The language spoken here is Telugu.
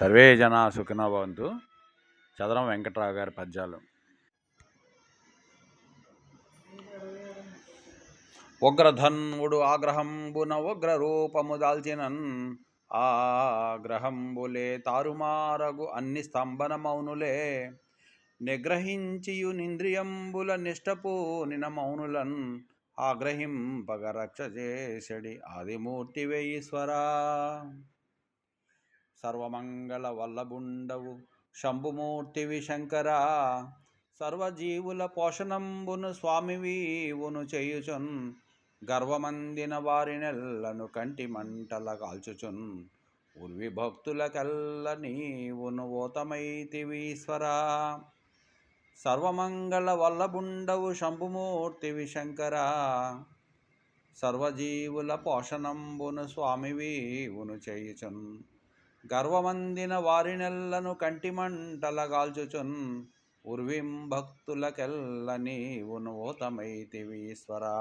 సర్వే జన సుఖినో భవంతు. చదరం వెంకట్రావు గారి పద్యాలు. ఉగ్రధన్వుడు ఆగ్రహంబున ఉగ్ర రూపము దాల్చినన్. ఆగ్రహంబులే తారుమారగు అన్ని స్తంభన మౌనులే నిగ్రహించియు నింద్రియంబుల నిష్టపూనిన మౌనులన్ ఆగ్రహింపగ రక్ష చేసడి ఆదిమూర్తివే ఈశ్వరా. సర్వమంగళ వల్లభుండవు. శంభుమూర్తివి శంకరా సర్వజీవుల పోషణంబును స్వామివీవును చేయుచున్ గర్వమందిన వారినెల్లను కంటి మంటల కాల్చుచున్. ఉర్వి భక్తులకెల్ల నీవును ఓతమైతివీశ్వరా సర్వమంగళ వల్లభుండవు శంభుమూర్తివి శంకరా సర్వజీవుల పోషణంబును స్వామివీవును చేయుచున్. గర్వమందిన వారినెల్లను కంటిమంటలగాల్చుచున్ ఉర్విం భక్తులకెల్ల నీవును ఓతమైతివీశ్వరా